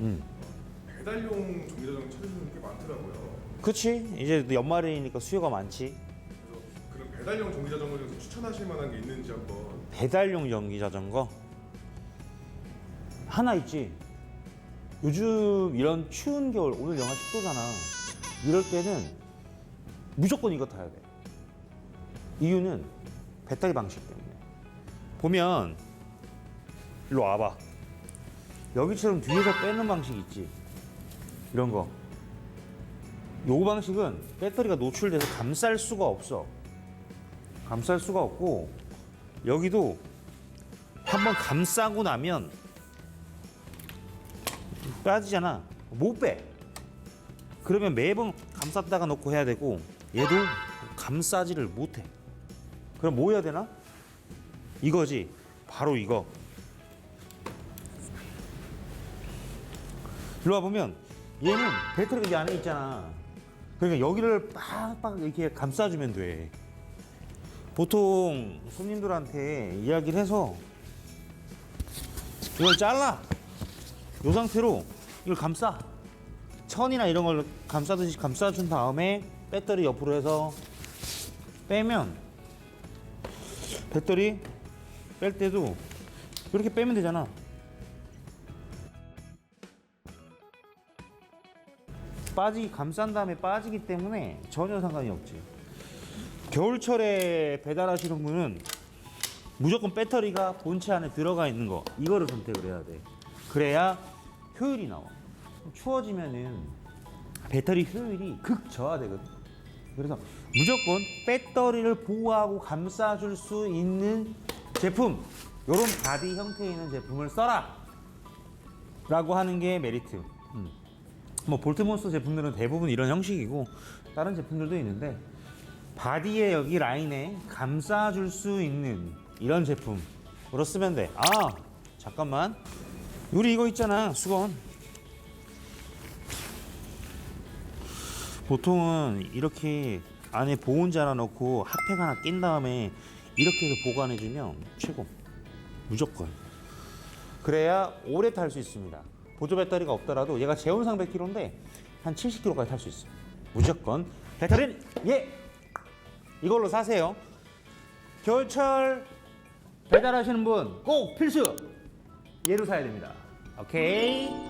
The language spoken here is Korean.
음. 배달용 전기자전거 찾으시는 게 많더라고요. 그치? 이제 연말이니까 수요가 많지. 그래서 그런 배달용 전기자전거 중에서 추천하실 만한 게 있는지 한번. 배달용 연기 자전거? 하나 있지. 요즘 이런 추운 겨울 오늘 영하 10도잖아. 이럴 때는 무조건 이거 타야 돼. 이유는 배터리 방식 때문에. 보면 일로 와봐. 여기처럼 뒤에서 빼는 방식 있지. 이런 거. 요 방식은 배터리가 노출돼서 감쌀 수가 없어. 감쌀 수가 없고 여기도 한번 감싸고 나면 빠지잖아. 못 빼. 그러면 매번 감쌌다가 놓고 해야 되고 얘도 감싸지를 못해. 그럼 뭐 해야 되나? 이거지. 바로 이거. 일로 와 보면 얘는 배터리가 이 안에 있잖아. 그러니까 여기를 빡빡 이렇게 감싸주면 돼. 보통 손님들한테 이야기를 해서 이걸 잘라. 이 상태로 이걸 감싸. 천이나 이런 걸 감싸듯이 감싸준 다음에 배터리 옆으로 해서 빼면 배터리 뺄 때도 이렇게 빼면 되잖아. 빠지기 감싼 다음에 빠지기 때문에 전혀 상관이 없지. 겨울철에 배달하시는 분은 무조건 배터리가 본체 안에 들어가 있는 거 이거를 선택을 해야 돼. 그래야 효율이 나와. 추워지면은 배터리 효율이 극 저하되거든. 그래서 무조건 배터리를 보호하고 감싸줄 수 있는 제품, 이런 바디 형태에 있는 제품을 써라. 라고 하는 게 메리트. 음. 뭐 볼트몬스터 제품들은 대부분 이런 형식이고 다른 제품들도 있는데 바디에 여기 라인에 감싸줄 수 있는 이런 제품으로 쓰면 돼. 아 잠깐만 우리 이거 있잖아 수건. 보통은 이렇게 안에 보온자 하나 넣고 핫팩 하나 낀 다음에 이렇게 해서 보관해주면 최고. 무조건. 그래야 오래 탈 수 있습니다. 보조 배터리가 없더라도 얘가 제온상 100kg인데 한 70kg까지 탈 수 있어. 무조건 배터리는 예 이걸로 사세요. 겨울철 배달하시는 분 꼭 필수 얘로 사야 됩니다. 오케이.